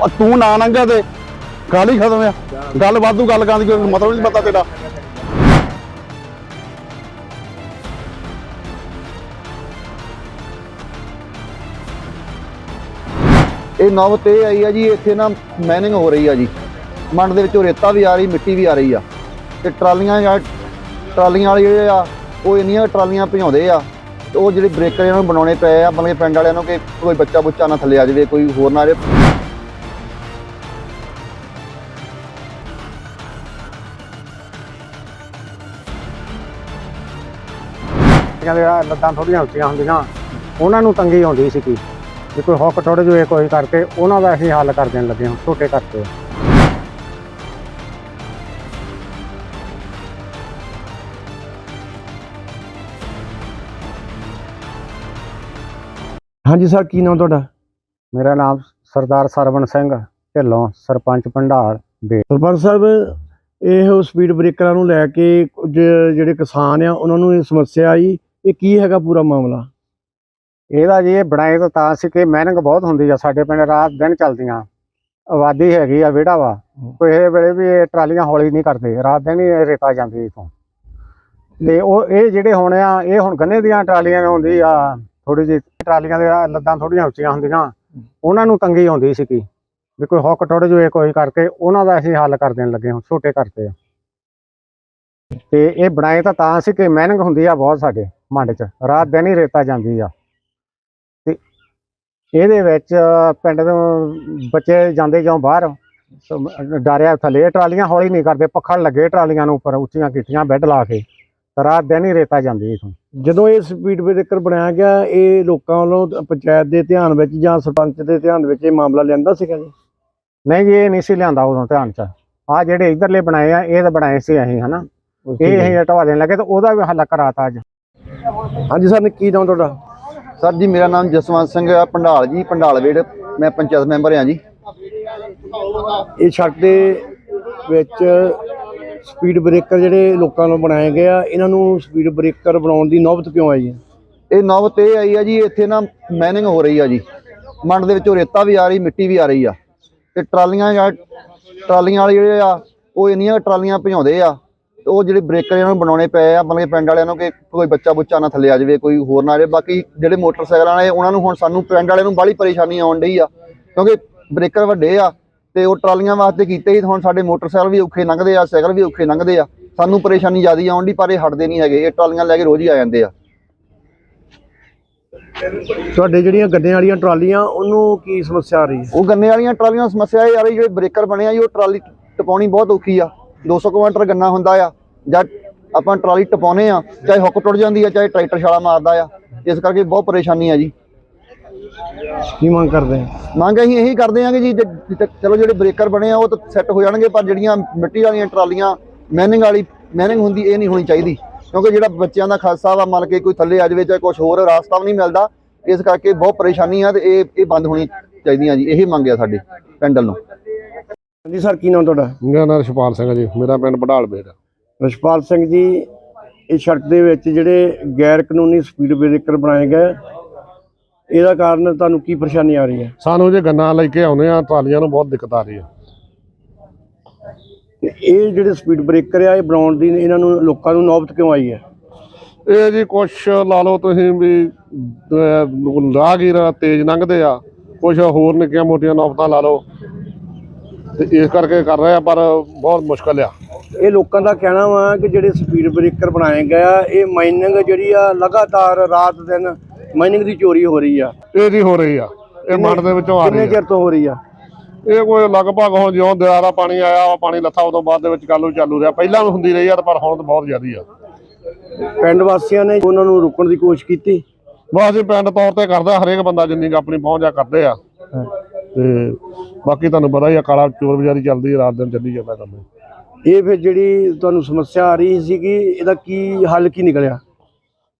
ਉਹ ਤੂੰ ਨਾ ਲੰਘਿਆ ਤੇ ਗੱਲ ਹੀ ਖਤਮ ਆ। ਗੱਲ ਵਾਧੂ ਗੱਲ ਕਰਨ ਦੀ ਕੋਈ ਮਤਲਬ ਨਹੀਂ ਪਤਾ ਤੇਰਾ। ਇਹ ਨੌਬਤ ਇਹ ਆਈ ਆ ਜੀ, ਇੱਥੇ ਨਾ ਮੈਨਿੰਗ ਹੋ ਰਹੀ ਆ ਜੀ। ਮੰਡ ਦੇ ਵਿੱਚੋਂ ਰੇਤਾ ਵੀ ਆ ਰਹੀ, ਮਿੱਟੀ ਵੀ ਆ ਰਹੀ ਆ। ਤੇ ਟਰਾਲੀਆਂ ਜਾਂ ਟਰਾਲੀਆਂ ਵਾਲੇ ਜਿਹੜੇ ਆ, ਉਹ ਇੰਨੀਆਂ ਟਰਾਲੀਆਂ ਭਜਾਉਂਦੇ ਆ। ਤੇ ਉਹ ਜਿਹੜੇ ਬ੍ਰੇਕਰ ਇਹਨਾਂ ਨੂੰ ਬਣਾਉਣੇ ਪਏ ਆ, ਮਤਲਬ ਕਿ ਪਿੰਡ ਵਾਲਿਆਂ ਨੂੰ ਕਿ ਕੋਈ ਬੱਚਾ ਬੁੱਚਾ ਨਾ ਥੱਲੇ ਆ ਜਾਵੇ, ਕੋਈ ਹੋਰ ਨਾ ਆ ਜਾਵੇ ਕਹਿੰਦੇ ਆ ਲੱਤਾਂ ਥੋੜੀਆਂ ਉੱਚੀਆਂ ਹੁੰਦੀਆਂ ਉਹਨਾਂ ਨੂੰ ਤੰਗੀ ਆਉਂਦੀ ਸੀ ਕੀ ਜੇ ਕੋਈ ਹੁੱਕ ਥੋੜੇ ਜਿਹੇ ਕੋਈ ਕਰਕੇ ਉਹਨਾਂ ਦਾ ਅਸੀਂ ਹੱਲ ਕਰ ਦੇਣ ਲੱਗੇ ਹਾਂ ਛੋਟੇ ਕਰਕੇ। ਹਾਂਜੀ ਸਰ ਕੀ ਨਾਮ ਤੁਹਾਡਾ? ਮੇਰਾ ਨਾਮ ਸਰਦਾਰ ਸਰਵਣ ਸਿੰਘ ਢਿੱਲੋਂ ਸਰਪੰਚ ਪੰਡਾਲ ਬੇ ਸਰਪੰਚ ਸਾਹਿਬ ਇਹ ਸਪੀਡ ਬ੍ਰੇਕਰਾਂ ਨੂੰ ਲੈ ਕੇ ਕੁਝ ਜਿਹੜੇ ਕਿਸਾਨ ਆ ਉਹਨਾਂ ਨੂੰ ਇਹ ਸਮੱਸਿਆ ਆਈ ਇਹ ਕੀ ਹੈਗਾ ਪੂਰਾ ਮਾਮਲਾ? ਇਹਦਾ ਜੀ ਇਹ ਬਣਾਏ ਤਾਂ ਤਾਂ ਸੀ ਕਿ ਮਿਹਨਤ ਬਹੁਤ ਹੁੰਦੀ ਆ ਸਾਡੇ ਪਿੰਡ ਰਾਤ ਦਿਨ ਚੱਲਦੀਆਂ। ਆਬਾਦੀ ਹੈਗੀ ਆ ਵਿਹੜਾ ਵਾ। ਕੋਈ ਇਹ ਵੇਲੇ ਵੀ ਇਹ ਟਰਾਲੀਆਂ ਹੌਲੀ ਨਹੀਂ ਕਰਦੇ ਰਾਤ ਦਿਨ ਹੀ ਇਹ ਰੇਤਾ ਜਾਂਦੀ ਇਥੋਂ। ਤੇ ਉਹ ਇਹ ਜਿਹੜੇ ਹੁਣ ਆ ਇਹ ਹੁਣ ਗੰਨੇ ਦੀਆਂ ਟਰਾਲੀਆਂ ਹੁੰਦੀ ਆ ਥੋੜੀ ਜਿਹੀ ਟਰਾਲੀਆਂ ਦੇ ਲੱਤਾਂ ਥੋੜੀਆਂ ਉੱਚੀਆਂ ਹੁੰਦੀਆਂ ਉਹਨਾਂ ਨੂੰ ਤੰਗੀ ਆਉਂਦੀ ਸੀ ਕੀ ਵੀ ਕੋਈ ਹੁੱਕ ਥੋੜੇ ਜਿਹੇ ਕੋਈ ਕਰਕੇ ਉਹਨਾਂ ਦਾ ਅਸੀਂ ਹੱਲ ਕਰ ਦੇਣ ਲੱਗੇ ਹਾਂ ਛੋਟੇ ਕਰਤੇ ਆ ਤੇ ਇਹ ਬਣਾਏ ਤਾਂ ਤਾਂ ਸੀ ਕਿ ਮਿਹਨਤ ਹੁੰਦੀ ਆ ਬਹੁਤ ਸਾਡੇ। ਮੰਡ 'ਚ। ਰਾਤ ਦਿਨ ਹੀ ਰੇਤਾ ਜਾਂਦੀ ਆ। ਤੇ ਇਹਦੇ ਵਿੱਚ ਪਿੰਡ ਤੋਂ ਬੱਚੇ ਜਾਂਦੇ ਜਾਂ ਬਾਹਰ। ਡਰਿਆ ਥੱਲੇ ਟਰਾਲੀਆਂ ਹੌਲੀ ਨਹੀਂ ਕਰਦੇ ਪੱਖੜ ਲੱਗੇ ਟਰਾਲੀਆਂ ਨੂੰ ਉੱਪਰ ਉੱਚੀਆਂ ਕੀਤੀਆਂ ਬੈੱਡ ਲਾ ਕੇ। ਰਾਤ ਦਿਨ ਹੀ ਰੇਤਾ ਜਾਂਦੀ ਇਥੋਂ। ਜਦੋਂ ਇਹ ਸਪੀਡ ਬ੍ਰੇਕਰ ਬਣਾਇਆ ਗਿਆ ਇਹ ਲੋਕਾਂ ਵੱਲੋਂ ਪੰਚਾਇਤ ਦੇ ਧਿਆਨ ਵਿੱਚ ਜਾਂ ਸਰਪੰਚ ਦੇ ਧਿਆਨ ਵਿੱਚ ਇਹ ਮਾਮਲਾ ਲਿਆਂਦਾ ਸੀਗਾ ਜੀ? ਨਹੀਂ ਜੀ ਇਹ ਨਹੀਂ ਸੀ ਲਿਆਂਦਾ ਉਦੋਂ ਧਿਆਨ ਚ। ਆ ਜਿਹੜੇ ਇਧਰਲੇ ਬਣਾਏ ਆ ਇਹ ਤਾਂ ਬਣਾਏ ਸੀ ਅਸੀਂ ਹਨਾ। ਇਹ ਅਸੀਂ ਹਟਵਾ ਦੇਣ ਲੱਗੇ ਤੇ ਉਹਦਾ ਵੀ ਹੱਲ ਕਰਾਤਾ ਅੱਜ। ਹਾਂਜੀ ਸਰ ਕੀ ਨਾਮ ਤੁਹਾਡਾ? ਸਰ ਜੀ ਮੇਰਾ ਨਾਮ ਜਸਵੰਤ ਸਿੰਘ ਆ ਪੰਡਾਲ ਜੀ ਪੰਡਾਲ ਵੇੜ। ਮੈਂ ਪੰਚਾਇਤ ਮੈਂਬਰ ਆ ਜੀ। ਇਹ ਸੜਕ ਦੇ ਵਿੱਚ ਸਪੀਡ ਬ੍ਰੇਕਰ ਜਿਹੜੇ ਲੋਕਾਂ ਨੂੰ ਬਣਾਏ ਗਏ ਆ ਇਹਨਾਂ ਨੂੰ ਸਪੀਡ ਬ੍ਰੇਕਰ ਬਣਾਉਣ ਦੀ ਨੌਬਤ ਕਿਉਂ ਆਈ ਹੈ? ਇਹ ਨੌਬਤ ਇਹ ਆਈ ਆ ਜੀ ਇੱਥੇ ਨਾ ਮੈਨਿੰਗ ਹੋ ਰਹੀ ਆ ਜੀ। ਮੰਡ ਦੇ ਵਿੱਚੋਂ ਰੇਤਾ ਵੀ ਆ ਰਹੀ ਮਿੱਟੀ ਵੀ ਆ ਰਹੀ ਆ। ਤੇ ਟਰਾਲੀਆਂ ਜਾਂ ਟਰਾਲੀਆਂ ਵਾਲੇ ਜਿਹੜੇ ਆ ਉਹ ਇੰਨੀਆਂ ਟਰਾਲੀਆਂ ਭਜਾਉਂਦੇ ਆ ਉਹ ਜਿਹੜੇ ਬ੍ਰੇਕਰ ਇਹਨਾਂ ਨੂੰ ਬਣਾਉਣੇ ਪਏ ਆ ਮਤਲਬ ਕਿ ਪਿੰਡ ਵਾਲਿਆਂ ਨੂੰ ਕਿ ਕੋਈ ਬੱਚਾ ਬੁੱਚਾ ਨਾ ਥੱਲੇ ਆ ਜਾਵੇ ਕੋਈ ਹੋਰ ਨਾ ਆ ਜਾਵੇ। ਬਾਕੀ ਜਿਹੜੇ ਮੋਟਰਸਾਈਕਲਾਂ ਵਾਲੇ ਉਹਨਾਂ ਨੂੰ ਹੁਣ ਸਾਨੂੰ ਪਿੰਡ ਵਾਲਿਆਂ ਨੂੰ ਬਾਹਲੀ ਪਰੇਸ਼ਾਨੀ ਆਉਣ ਡਈ ਆ ਕਿਉਂਕਿ ਬ੍ਰੇਕਰ ਵੱਡੇ ਆ ਤੇ ਉਹ ਟਰਾਲੀਆਂ ਵਾਸਤੇ ਕੀਤੇ ਤੇ ਹੁਣ ਸਾਡੇ ਮੋਟਰਸਾਈਕਲ ਵੀ ਔਖੇ ਲੰਘਦੇ ਆ ਸਾਈਕਲ ਵੀ ਔਖੇ ਲੰਘਦੇ ਆ। ਸਾਨੂੰ ਪਰੇਸ਼ਾਨੀ ਜ਼ਿਆਦੀ ਆਉਣ ਦੀ ਪਰ ਇਹ ਹਟਦੇ ਨਹੀਂ ਹੈਗੇ ਇਹ ਟਰਾਲੀਆਂ ਲੈ ਕੇ ਰੋਜ਼ ਹੀ ਆ ਜਾਂਦੇ ਆ। ਤੁਹਾਡੇ ਜਿਹੜੀਆਂ ਗੱਡਿਆਂ ਵਾਲੀਆਂ ਟਰਾਲੀਆਂ ਉਹਨੂੰ ਕੀ ਸਮੱਸਿਆ ਆ ਰਹੀ ਹੈ? ਉਹ ਗੰਨੇ ਵਾਲੀਆਂ ਟਰਾਲੀਆਂ ਸਮੱਸਿਆ ਇਹ ਆ ਰਹੀ ਜਿਹੜੇ ਬ੍ਰੇਕਰ ਬਣੇ ਆ ਜੀ ਉਹ ਟਰਾਲੀ ਟਪਾਉਣੀ ਬਹੁਤ ਔਖੀ ਆ। 200 ਕਿਲੋਮੀਟਰ ਗੰਨਾ ਹੁੰਦਾ ਆ ਜਦ ਆਪਾਂ ਟਰਾਲੀ ਟਪਾਉਨੇ ਆ ਚਾਹੇ ਹੁੱਕ ਟੁੱਟ ਜਾਂਦੀ ਆ ਚਾਹੇ ਟਰੈਕਟਰ ਛਾਲਾ ਮਾਰਦਾ ਆ ਇਸ ਕਰਕੇ ਬਹੁਤ ਪਰੇਸ਼ਾਨੀ ਆ ਜੀ। ਕੀ ਮੰਗ ਕਰਦੇ ਆ? ਮੰਗ ਅਸੀਂ ਇਹੀ ਕਰਦੇ ਆ ਕਿ ਜੀ ਜੇ- ਜੇ- ਚਲੋ ਜਿਹੜੇ ਬ੍ਰੇਕਰ ਬਣੇ ਆ ਉਹ ਤਾਂ ਸੈੱਟ ਹੋ ਜਾਣਗੇ ਪਰ ਜਿਹੜੀਆਂ ਮਿੱਟੀ ਵਾਲੀਆਂ ਟਰਾਲੀਆਂ ਮੈਨਿੰਗ ਵਾਲੀ ਮੈਨਿੰਗ ਹੁੰਦੀ ਇਹ ਨਹੀਂ ਹੋਣੀ ਚਾਹੀਦੀ। ਕਿਉਂਕਿ ਜਿਹੜਾ ਬੱਚਿਆਂ ਦਾ ਖਾਸਾ ਵਾ ਮੰਨ ਕੇ ਕੋਈ ਥੱਲੇ ਆ ਜਾਵੇ ਚਾਹੇ ਕੁਝ ਹੋਰ ਰਾਸਤਾ ਵੀ ਨਹੀਂ ਮਿਲਦਾ ਇਸ ਕਰਕੇ ਬਹੁਤ ਪਰੇਸ਼ਾਨੀ ਆ ਤੇ ਇਹ ਇਹ ਬੰਦ ਹੋਣੀ ਚਾਹੀਦੀਆਂ ਜੀ ਇਹੀ ਮੰਗ ਆ ਸਾਡੇ ਪਿੰਡ ਵੱਲੋਂ। ਹਾਂਜੀ ਸਰ ਕੀ ਨਾਮ ਤੁਹਾਡਾ? ਮੇਰਾ ਨਾਮ ਰਛਪਾਲ ਸਿੰਘ ਹੈ ਜੀ। ਮੇਰਾ ਪਿੰਡ ਬਡਾਲ ਬੇੜ ਰਸ਼ਪਾਲ ਸਿੰਘ ਜੀ ਇਹ ਸੜਕ ਦੇ ਵਿੱਚ ਜਿਹੜੇ ਗੈਰ ਕਾਨੂੰਨੀ ਸਪੀਡ ਬ੍ਰੇਕਰ ਬਣਾਏ ਗਏ ਇਹਦਾ ਕਾਰਨ ਤੁਹਾਨੂੰ ਕੀ ਪਰੇਸ਼ਾਨੀ ਆ ਰਹੀ ਹੈ? ਸਾਨੂੰ ਜੇ ਗੰਨਾ ਲੈ ਕੇ ਆਉਨੇ ਆ ਟਰਾਲੀਆਂ ਨੂੰ ਬਹੁਤ ਦਿੱਕਤ ਆ ਰਹੀ ਹੈ। ਤੇ ਇਹ ਜਿਹੜੇ ਸਪੀਡ ਬ੍ਰੇਕਰ ਆ ਇਹ ਬਣਾਉਣ ਦੀ ਇਹਨਾਂ ਨੂੰ ਲੋਕਾਂ ਨੂੰ ਨੌਬਤ ਕਿਉਂ ਆਈ ਹੈ? ਇਹ ਜੀ ਕੁਛ ਲਾ ਲਓ ਤੁਸੀਂ ਵੀ ਰਾਹਗੀਰ ਤੇਜ਼ ਲੰਘਦੇ ਆ ਕੁਛ ਹੋਰ ਨਿੱਕੀਆਂ ਮੋਟੀਆਂ ਨੌਬਤਾਂ ਲਾ ਲਓ। ਤੇ ਇਸ ਕਰਕੇ ਕਰ ਰਹੇ ਆ ਪਰ ਬਹੁਤ ਮੁਸ਼ਕਲ ਆ। ਇਹ ਲੋਕਾਂ ਦਾ ਕਹਿਣਾ ਵਾ ਕਿ ਜਿਹੜੇ ਸਪੀਡ ਬ੍ਰੇਕਰ ਬਣਾਏ ਗਏ ਆ ਇਹ ਮਾਈਨਿੰਗ ਜਿਹੜੀ ਆ ਲਗਾਤਾਰ ਰਾਤ ਦਿਨ ਮਾਈਨਿੰਗ ਦੀ ਚੋਰੀ ਹੋ ਰਹੀ ਆ। ਇਹ ਜੀ ਹੋ ਰਹੀ ਆ। ਇਹ ਮੰਡ ਦੇ ਵਿੱਚੋਂ ਆ ਕਿੰਨੇ ਰਹੀ ਆ। ਚਿਰ ਤੋਂ ਹੋ ਰਹੀ ਆ? ਇਹ ਕੋਈ ਲਗਭਗ ਹੁਣ ਜਿਉਂ ਦਿਆਰਾ ਪਾਣੀ ਆਇਆ ਵਾ ਪਾਣੀ ਲੱਥਾ ਉਦੋਂ ਬਾਅਦ ਦੇ ਵਿੱਚ ਕਾਲੂ ਚਾਲੂ ਰਿਹਾ। ਪਹਿਲਾਂ ਵੀ ਹੁੰਦੀ ਰਹੀ ਆ ਪਰ ਹੁਣ ਤਾਂ ਬਹੁਤ ਜ਼ਿਆਦੀ ਆ। ਪਿੰਡ ਵਾਸੀਆਂ ਨੇ ਉਹਨਾਂ ਨੂੰ ਰੋਕਣ ਦੀ ਕੋਸ਼ਿਸ਼ ਕੀਤੀ? ਬਸ ਪਿੰਡ ਤੌਰ ਤੇ ਕਰਦਾ ਹਰੇਕ ਬੰਦਾ ਜਿੰਨੀ ਕੁ ਆਪਣੀ ਪਹੁੰਚ ਆ ਕਰਦੇ ਆ। ਤੇ ਬਾਕੀ ਤੁਹਾਨੂੰ ਪਤਾ ਹੀ ਆ ਕਾਲਾ ਚੋਰ ਬਜ਼ਾਰੀ ਚੱਲਦੀ ਰਾਤ ਦਿਨ ਚੱਲੀ ਜਾਂਦਾ ਕੰਮ। ਇਹ ਫਿਰ ਜਿਹੜੀ ਤੁਹਾਨੂੰ ਸਮੱਸਿਆ ਆ ਰਹੀ ਸੀ ਕਿ ਇਹਦਾ ਕੀ ਹੱਲ ਕੀ ਨਿਕਲਿਆ?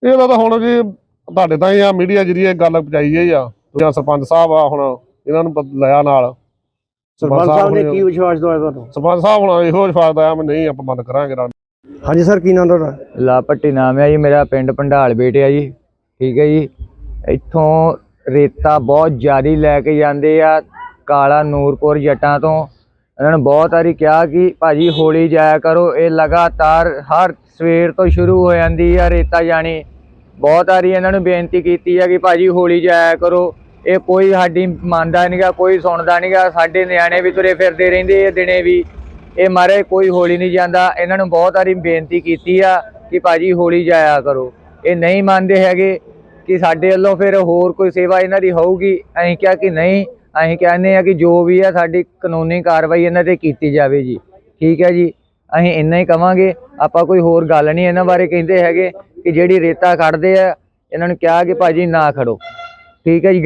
ਇਹਦਾ ਤਾਂ ਹੁਣ ਜੀ ਤੁਹਾਡੇ ਤਾਂ ਹੀ ਆ ਮੀਡੀਆ ਜਰੀਏ ਗੱਲ ਪਹੁੰਚਾਈ ਹੈ ਆ ਜਾਂ ਸਰਪੰਚ ਸਾਹਿਬ ਆ ਹੁਣ ਇਹਨਾਂ ਨੂੰ ਲਿਆ ਨਾਲ। ਸਰਪੰਚ ਸਾਹਿਬ ਨੇ ਕੀ ਵਿਸ਼ਵਾਸ ਦਵਾਇਆ ਤੁਹਾਨੂੰ? ਸਰਪੰਚ ਸਾਹਿਬ ਹੁਣ ਇਹੋ ਵਿਸ਼ਵਾਸ ਆਇਆ ਮੈਂ ਨਹੀਂ ਆਪਾਂ ਬੰਦ ਕਰਾਂਗੇ ਹਾਂਜੀ ਸਰ ਕੀ ਨਾਮ ਤੁਹਾਡਾ? ਲਾਪੱਟੀ ਨਾਮ ਹੈ ਜੀ ਮੇਰਾ ਪਿੰਡ ਭੰਡਾਲ ਬੇਟੇ ਆ ਜੀ ਠੀਕ ਹੈ ਜੀ। ਇੱਥੋਂ ਰੇਤਾ ਬਹੁਤ ਜ਼ਿਆਦਾ ਲੈ ਕੇ ਜਾਂਦੇ ਆ ਕਾਲਾ ਨੂਰਪੁਰ ਜੱਟਾਂ ਤੋਂ। ਇਹਨਾਂ ਨੂੰ ਬਹੁਤ ਵਾਰੀ ਕਿਹਾ ਕਿ ਭਾਜੀ ਹੋਲੀ ਜਾਇਆ ਕਰੋ, ਇਹ ਲਗਾਤਾਰ ਹਰ ਸਵੇਰ ਤੋਂ ਸ਼ੁਰੂ ਹੋ ਜਾਂਦੀ ਆ ਰੇਤਾ ਜਾਣੀ। ਬਹੁਤ ਵਾਰੀ ਇਹਨਾਂ ਨੂੰ ਬੇਨਤੀ ਕੀਤੀ ਆ ਕਿ ਭਾਜੀ ਹੋਲੀ ਜਾਇਆ ਕਰੋ, ਇਹ ਕੋਈ ਸਾਡੀ ਮੰਨਦਾ ਨਹੀਂਗਾ ਕੋਈ ਸੁਣਦਾ ਨਹੀਂਗਾ ਸਾਡੇ ਨਿਆਣੇ ਵੀ ਤੁਰੇ ਫਿਰਦੇ ਰਹਿੰਦੇ ਆ ਦਿਨੇ ਵੀ। ਇਹ ਮਾਰੇ ਕੋਈ ਹੌਲੀ ਨਹੀਂ ਜਾਂਦਾ। ਇਹਨਾਂ ਨੂੰ ਬਹੁਤ ਵਾਰੀ ਬੇਨਤੀ ਕੀਤੀ ਆ ਕਿ ਭਾਜੀ ਹੌਲੀ ਜਾਇਆ ਕਰੋ। ਇਹ ਨਹੀਂ ਮੰਨਦੇ ਹੈਗੇ। ਕਿ ਸਾਡੇ ਵੱਲੋਂ ਫਿਰ ਹੋਰ ਕੋਈ ਸੇਵਾ ਇਹਨਾਂ ਦੀ ਹੋਊਗੀ? ਅਸੀਂ ਕਿਹਾ ਕਿ ਨਹੀਂ ਅਸੀਂ ਕਹਿੰਦੇ ਆ ਕਿ ਜੋ ਵੀ ਆ ਸਾਡੀ ਕਾਨੂੰਨੀ ਕਾਰਵਾਈ ਇਹਨਾਂ ਤੇ ਕੀਤੀ ਜਾਵੇ ਜੀ। ਠੀਕ ਹੈ ਜੀ? ਅਸੀਂ ਇੰਨਾ ਹੀ ਕਵਾਂਗੇ। ਆਪਾਂ ਕੋਈ ਹੋਰ ਗੱਲ ਨਹੀਂ ਇਹਨਾਂ ਬਾਰੇ ਕਹਿੰਦੇ ਹੈਗੇ ਕਿ ਜਿਹੜੀ ਰੇਤਾ ਕੱਢਦੇ ਆ ਇਹਨਾਂ ਨੂੰ ਕਿਹਾ ਕਿ ਭਾਜੀ ਨਾ ਖੜੋ। ਠੀਕ ਹੈ ਜੀ?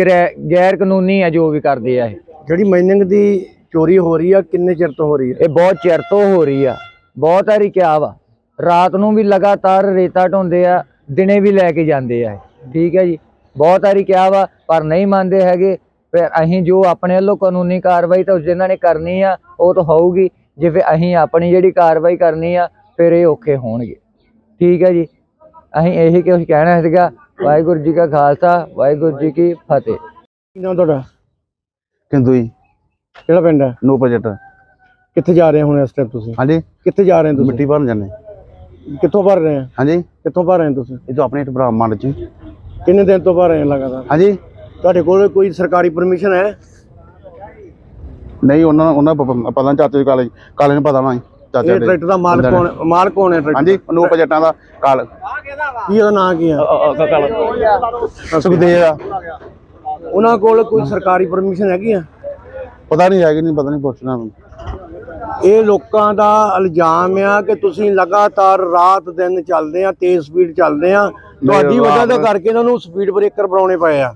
ਗੈਰ ਕਾਨੂੰਨੀ ਆ ਜੋ ਵੀ ਕਰਦੇ ਆ ਇਹ। ਜਿਹੜੀ ਮਾਈਨਿੰਗ ਦੀ ਚੋਰੀ ਹੋ ਰਹੀ ਆ ਕਿੰਨੇ ਚਿਰ ਤੋਂ ਹੋ ਰਹੀ ਹੈ ਇਹ ਬਹੁਤ ਚਿਰ ਤੋਂ ਹੋ ਰਹੀ ਆ। ਬਹੁਤ ਵਾਰੀ ਕਿਹਾ ਵਾ। ਰਾਤ ਨੂੰ ਵੀ ਲਗਾਤਾਰ ਰੇਤਾ ਢੋਂਦੇ ਆ ਦਿਨੇ ਵੀ ਲੈ ਕੇ ਜਾਂਦੇ ਆ। ਠੀਕ ਹੈ ਜੀ। ਬਹੁਤ ਵਾਰੀ ਕਿਹਾ ਵਾ ਪਰ ਨਹੀਂ ਮੰਨਦੇ ਹੈਗੇ। ਫਿਰ ਅਸੀਂ ਜੋ ਆਪਣੇ ਵੱਲੋਂ ਕਾਨੂੰਨੀ ਕਾਰਵਾਈ ਤਾਂ ਜਿਨ੍ਹਾਂ ਨੇ ਕਰਨੀ ਆ ਉਹ ਤਾਂ ਹੋਊਗੀ। ਜੇ ਫਿਰ ਅਸੀਂ ਆਪਣੀ ਜਿਹੜੀ ਕਾਰਵਾਈ ਕਰਨੀ ਆ ਫਿਰ ਇਹ ਔਖੇ ਹੋਣਗੇ। ਠੀਕ ਹੈ ਜੀ। ਅਸੀਂ ਇਹੀ ਕੁਝ ਕਹਿਣਾ ਸੀਗਾ। ਵਾਹਿਗੁਰੂ ਜੀ ਕਾ ਖਾਲਸਾ ਵਾਹਿਗੁਰੂ ਜੀ ਕੀ ਫਤਿਹ। ਕੀ ਨਾਮ ਤੁਹਾਡਾ? ਕਿੰਦੂ ਜੀ। ਕਿਹੜਾ ਪਿੰਡ ਹੈ? ਨੋ ਪ੍ਰੋਜੈਕਟ ਕਿੱਥੇ ਜਾ ਰਹੇ ਹੋ ਹੁਣ ਇਸ ਟਾਈਮ ਤੁਸੀਂ? ਹਾਂਜੀ। ਕਿੱਥੇ ਜਾ ਰਹੇ ਹੋ ਤੁਸੀਂ? ਮਿੱਟੀ ਭਰਨ ਜਾਂਦੇ। ਕਿੱਥੋਂ ਭਰ ਰਹੇ ਆ ਹਾਂਜੀ। ਕਿੱਥੋਂ ਭਰ ਰਹੇ ਹੋ ਤੁਸੀਂ? ਇਹ ਤਾਂ ਆਪਣੇ ਭਰਾ ਮੰਡ ਚ। ਕਿੰਨੇ ਦਿਨ ਤੋਂ ਭਰ ਰਹੇ ਲਗਾਤਾਰ? ਹਾਂਜੀ। ਤੁਹਾਡੇ ਕੋਲ ਕੋਈ ਸਰਕਾਰੀ ਪਰਮਿਸ਼ਨ ਹੈ? ਨਹੀਂ ਉਹਨਾਂ ਉਹਨਾਂ ਪ- ਪਤਾ ਨੀ ਚਾਚੇ ਕਾਲੇ ਕਾਲੇ ਨੂੰ ਪਤਾ ਨਾ ਚਾਚਾ ਇਹ ਦੇ ਟਰੈਕਟਰ ਦਾ ਮਾਲਕ ਕੌਣ ਮਾਲਕ ਕੌਣ ਹੈ ਟਰੈਕਟਰ? ਹਾਂਜੀ ਨੋ ਪ੍ਰੋਜੈਕਟਾਂ ਦਾ ਕਾਲ ਕੀ ਉਹਦਾ ਨਾਂ ਕੀ ਆ ਸੁਖਦੇਵ ਆ। ਉਹਨਾਂ ਕੋਲ ਕੋਈ ਸਰਕਾਰੀ ਪਰਮਿਸ਼ਨ ਹੈਗੀ ਆ? ਪਤਾ ਨਹੀਂ ਹੈਗੀ ਨਹੀਂ ਪਤਾ ਨਹੀਂ ਪੁੱਛਣਾ ਇਹ ਲੋਕਾਂ ਦਾ ਇਲਜ਼ਾਮ ਆ ਕਿ ਤੁਸੀਂ ਲਗਾਤਾਰ ਰਾਤ ਦਿਨ ਚੱਲਦੇ ਆ ਤੇਜ਼ ਸਪੀਡ ਚੱਲਦੇ ਆ ਤੁਹਾਡੀ ਵਜ੍ਹਾ ਦੇ ਕਰਕੇ ਇਹਨਾਂ ਨੂੰ ਸਪੀਡ ਬ੍ਰੇਕਰ ਬਣਾਉਣੇ ਪਏ ਆ।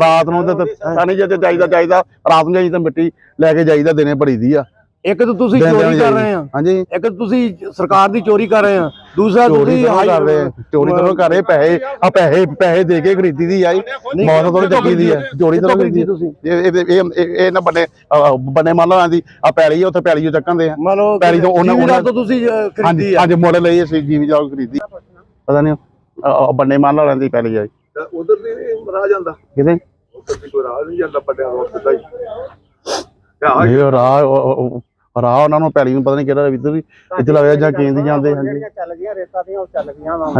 ਰਾਤ ਨੂੰ ਤੇ ਸਾਨੀ ਜੇ ਚਾਹੀਦਾ ਚਾਹੀਦਾ ਰਾਤ ਨੂੰ ਜਾਈਦਾ ਮਿੱਟੀ ਲੈ ਕੇ ਜਾਈਦਾ ਦਿਨੇ ਭਰੀ ਦੀ ਆ। ਇੱਕ ਤਾਂ ਤੁਸੀਂ ਚੋਰੀ ਕਰ। ਰਹੇ ਆ। ਹਾਂਜੀ। ਇੱਕ ਤਾਂ ਤੁਸੀਂ ਸਰਕਾਰ ਦੀ ਚੋਰੀ ਕਰ ਰਹੇ ਆ। ਦੂਸਰਾ ਤੁਸੀਂ ਤਾਂ ਕਰ ਰਹੇ ਆ, ਚੋਰੀ ਤਾਂ ਕਰ ਰਹੇ ਪੈਸੇ ਆ ਪੈਸੇ ਪੈਸੇ ਦੇ ਕੇ ਖਰੀਦੀ ਦੀ ਆਈ ਮੌਤ ਤੋਂ ਚੱਕੀ ਦੀ ਆ। ਚੋਰੀ ਤਾਂ ਖਰੀਦੀ ਤੁਸੀਂ? ਇਹ ਇਹ ਇਹ- ਨਾ ਬੰਨੇ ਬੰਨੇ ਮੰਨ ਲਓ ਆਂਦੀ ਆ ਪੈਲੀ ਉੱਥੇ ਪੈਲੀ ਜੋ ਚੱਕਣ ਦੇ ਆ ਪੈਲੀ ਤੋਂ ਉਹਨਾਂ- ਉਹਨਾਂ- ਤੋਂ ਤੁਸੀਂ ਖਰੀਦੀ ਆ। ਅੱਜ ਮੁੱਲ ਲਈ ਸੀ ਜੀਵੀ ਜਾ ਖਰੀਦੀ। ਪਤਾ ਨਹੀਂ ਬੰਨੇ ਮੰਨ ਲਾ ਲੈਂਦੀ ਪੈਲੀ ਆਈ ਉਧਰ ਦੀ ਰਾਹ ਜਾਂਦਾ। ਕਿਤੇ? ਉਧਰ ਦੀ ਕੋਈ ਰਾਹ ਨਹੀਂ ਜਾਂਦਾ ਪੱਟਿਆ ਰੋਡ ਸਿੱਧਾ ਹੀ ਇਹ ਰਾਹ ਉਹ- ਉਹ- ਰਾਹ ਉਹਨਾਂ ਨੂੰ ਪੈਲੀ ਨੂੰ ਪਤਾ ਨਹੀਂ ਕਿਹੜਾ ਵੀ ਇੱਧਰ ਵੀ ਇੱਧਰ ਲੱਗਿਆ ਜਾਂ ਕੇਂਦੀ ਜਾਂਦੇ ਹਾਂਜੀ। ਚੱਲ ਗਈਆਂ ਰੇਤਾ ਦੀਆਂ ਉਹ ਚੱਲ ਗਈਆਂ ਵਾ।